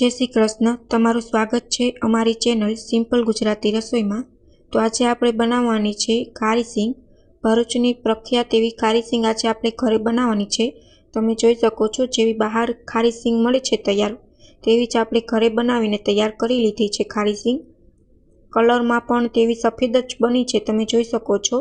જય શ્રી કૃષ્ણ. તમારું સ્વાગત છે અમારી ચેનલ સિમ્પલ ગુજરાતી રસોઈમાં. તો આજે આપણે બનાવવાની છે ખારી સિંગ. ભરૂચની પ્રખ્યાત એવી ખારી સિંગ આજે આપણે ઘરે બનાવવાની છે. તમે જોઈ શકો છો જેવી બહાર ખારી સિંગ મળે છે તૈયાર. તેવી જ આપણે ઘરે બનાવીને તૈયાર કરી લીધી છે ખારી સિંગ. કલરમાં પણ તેવી સફેદ જ બની છે, તમે જોઈ શકો છો.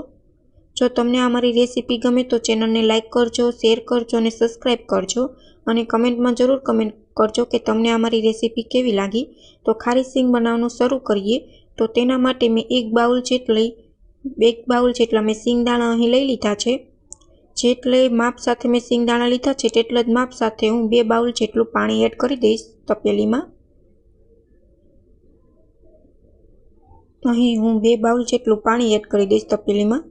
જો તમને અમારી રેસીપી ગમે તો ચેનલને લાઇક કરજો, શેર કરજો અને સબસ્ક્રાઈબ કરજો. અને કમેન્ટમાં જરૂર કમેન્ટ કરજો કે તમને અમારી રેસીપી કેવી લાગી? તો ખારી સિંગ બનાવવાનું શરૂ કરીએ. તો તેના માટે મેં એક બાઉલ જેટલી, એક બાઉલ જેટલા મેં સિંગદાણા અહીં લઈ લીધા છે. જેટલે માપ સાથે મેં સિંગદાણા લીધા છે, તેટલા જ માપ સાથે હું બે બાઉલ જેટલું પાણી એડ કરી દઈશ તપેલીમાં. અહીં હું બે બાઉલ જેટલું પાણી એડ કરી દઈશ તપેલીમાં.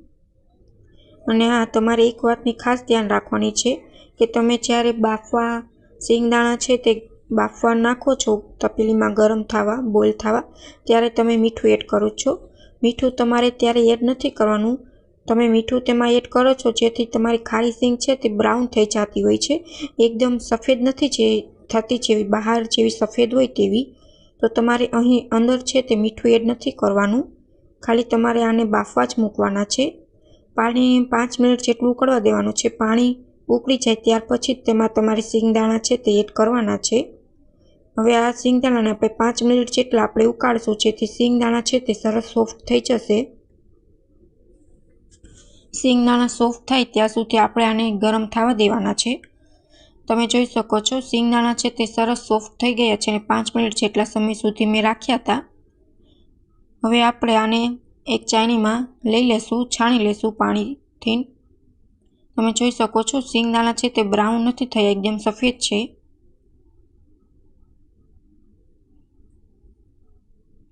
અને હા, તમારે એક વાતની ખાસ ધ્યાન રાખવાની છે કે તમે જ્યારે બાફવા સિંગદાણા છે તે બાફવા નાખો છો, તપેલીમાં ગરમ થવા, બોઇલ થવા, ત્યારે તમે મીઠું એડ કરો છો. મીઠું તમારે ત્યારે એડ નથી કરવાનું. તમે મીઠું તેમાં એડ કરો છો, જેથી તમારી ખારી સિંગ છે તે બ્રાઉન થઈ જતી હોય છે. એકદમ સફેદ નથી જે થતી જેવી, બહાર જેવી સફેદ હોય તેવી. તો તમારે અહીં અંદર છે તે મીઠું એડ નથી કરવાનું. ખાલી તમારે આને બાફવા જ મૂકવાના છે. પાણી પાંચ મિનિટ જેટલું ઉકળવા દેવાનું છે. પાણી ઉકળી જાય ત્યાર પછી તેમાં તમારે સિંગદાણા છે તે એડ કરવાના છે. હવે આ સિંગદાણાને આપણે પાંચ મિનિટ જેટલા આપણે ઉકાળશું, જેથી સિંગદાણા છે તે સરસ સોફ્ટ થઈ જશે. સિંગદાણા સોફ્ટ થાય ત્યાં સુધી આપણે આને ગરમ થવા દેવાના છે. તમે જોઈ શકો છો, સિંગદાણા છે તે સરસ સોફ્ટ થઈ ગયા છે અને પાંચ મિનિટ જેટલા સમય સુધી મેં રાખ્યા હતા. હવે આપણે આને એક ચાયણીમાં લઈ લેશું, છાણી લેશું પાણીથી. તમે જોઈ શકો છો સિંગદાણા છે, તે બ્રાઉન નથી થયા, એકદમ સફેદ છે.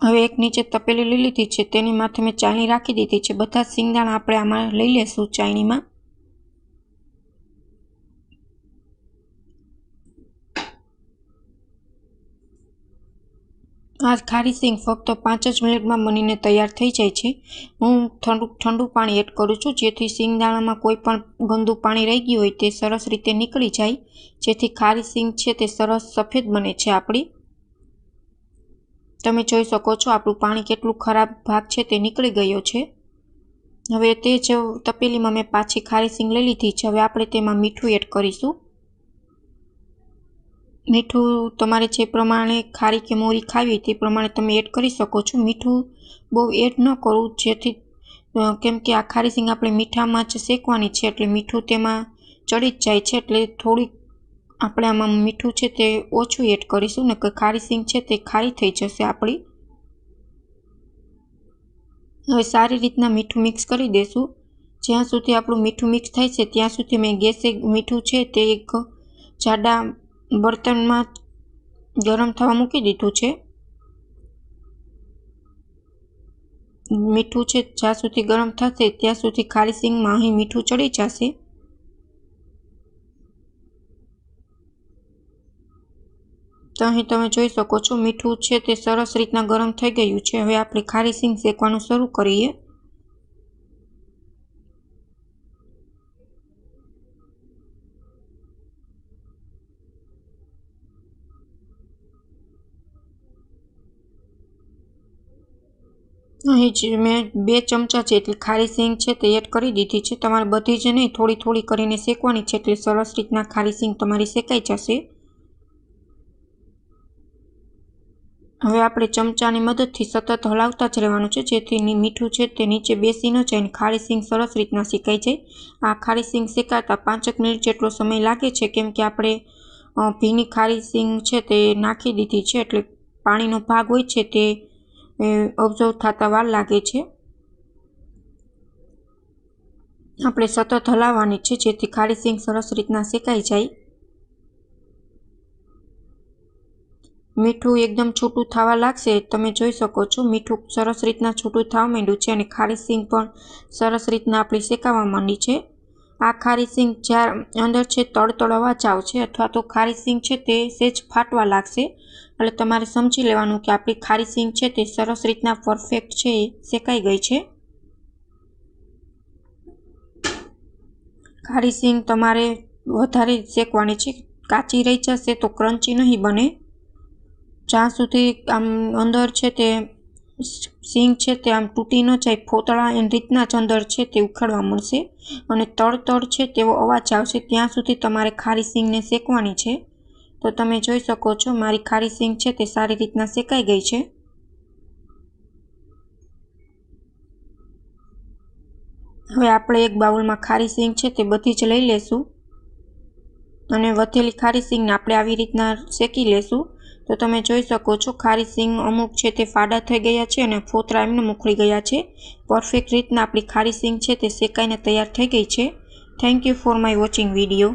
હવે એક નીચે તપેલી લઈ લીધી છે, તેની માથે મેં ચાયણી રાખી દીધી છે. બધા સિંગદાણા આપણે આમાં લઈ લેશું ચાયણીમાં. આ ખારી સિંગ ફક્ત પાંચ જ મિનિટમાં બનીને તૈયાર થઈ જાય છે. હું ઠંડુ ઠંડુ પાણી એડ કરું છું, જેથી સિંગદાણામાં કોઈ પણ ગંદુ પાણી રહી ગયું હોય તે સરસ રીતે નીકળી જાય. જેથી ખારી સિંગ છે તે સરસ સફેદ બને છે આપણી. તમે જોઈ શકો છો આપણું પાણી કેટલું ખરાબ ભાગ છે તે નીકળી ગયો છે. હવે તે જ તપેલીમાં મેં પાછી ખારી સિંગ લઈ લીધી છે. હવે આપણે તેમાં મીઠું એડ કરીશું. મીઠું તમારે જે પ્રમાણે ખારી કે મોરી ખાવી તે પ્રમાણે તમે એડ કરી શકો છો. મીઠું બહુ એડ ન કરવું, જેથી કેમ કે આ ખારી સિંગ આપણે મીઠામાં જ શેકવાની છે, એટલે મીઠું તેમાં ચડી જ જાય છે, એટલે થોડીક આપણે આમાં મીઠું છે તે ઓછું એડ કરીશું ને કે ખારી સિંગ છે તે ખારી થઈ જશે આપણી. હવે સારી રીતના મીઠું મિક્સ કરી દેશું. જ્યાં સુધી આપણું મીઠું મિક્સ થાય છે, ત્યાં સુધી મેં ગેસે મીઠું છે તે એક જાડા બર્તનમાં ગરમ થવા મૂકી દીધું છે. મીઠું છે, જ્યાં સુધી ગરમ થશે, ત્યાં સુધી ખારી સિંગમાં અહીં મીઠું ચડી જશે. તો અહીં તમે જોઈ શકો છો, મીઠું છે તે સરસ રીતના ગરમ થઈ ગયું છે. હવે આપણે ખારી સિંગ શેકવાનું શરૂ કરીએ. અહીં મેં બે ચમચા છે એટલી ખારી સિંગ છે તે એડ કરી દીધી છે. તમારે બધી જ નહીં, થોડી થોડી કરીને શેકવાની છે એટલે સરસ રીતના ખારી સિંગ તમારી શેકાઈ જશે. હવે આપણે ચમચાની મદદથી સતત હલાવતા જ રહેવાનું છે. જેથી મીઠું છે તે નીચે બેસી ન જાય અને ખારી સિંગ સરસ રીતના શેકાઈ જાય. આ ખારી સિંગ શેકાતા પાંચેક મિનિટ જેટલો સમય લાગે છે કેમ કે આપણે ભીની ખારી સિંગ છે તે નાખી દીધી છે એટલે પાણીનો ભાગ હોય છે તે ઓબ્ઝર્વ થતા વાર લાગે છે. આપણે સતત હલાવવાની છે, જેથી ખારી સિંગ સરસ રીતના શેકાઈ જાય. મીઠું એકદમ છૂટું થવા લાગશે. તમે જોઈ શકો છો, મીઠું સરસ રીતના છૂટું થવા માંડ્યું છે અને ખારી સિંગ પણ સરસ રીતના આપણી શેકાવા માંડી છે. આ ખારી સિંગ જ્યાં અંદર છે તળતળ અવાજ આવશે અથવા તો ખારી સિંગ છે તે સેજ ફાટવા લાગશે. એટલે તમારે સમજી લેવાનું કે આપણી ખારી સિંગ છે તે સરસ રીતના પરફેક્ટ છે એ શેકાઈ ગઈ છે. ખારી સિંગ તમારે વધારે શેકવાની છે, કાચી રહી જશે તો ક્રન્ચી નહીં બને. જ્યાં સુધી આમ અંદર છે તે સિંગ છે તે આમ તૂટી ન જાય ફોતળા એની રીતના ચંદર છે તે ઉખાડવા મળશે. અને તળતળ તળ છે તેવો અવાજ આવશે, ત્યાં સુધી તમારે ખારી સિંગને શેકવાની છે. તો તમે જોઈ શકો છો, મારી ખારી સિંગ છે તે સારી રીતના શેકાઈ ગઈ છે. હવે આપણે એક બાઉલમાં ખારી સિંગ છે તે બધી જ લઈ લેશું. અને વધેલી ખારી સિંગને આપણે આવી રીતના શેકી લેશું. તો તમે જોઈ શકો છો, ખારી સિંગ અમુક છે તે ફાડા થઈ ગયા છે અને ફોતરા એમને મોકલી ગયા છે. પરફેક્ટ રીતના આપણી ખારી સિંગ છે તે શેકાઈને તૈયાર થઈ ગઈ છે. Thank you for my watching video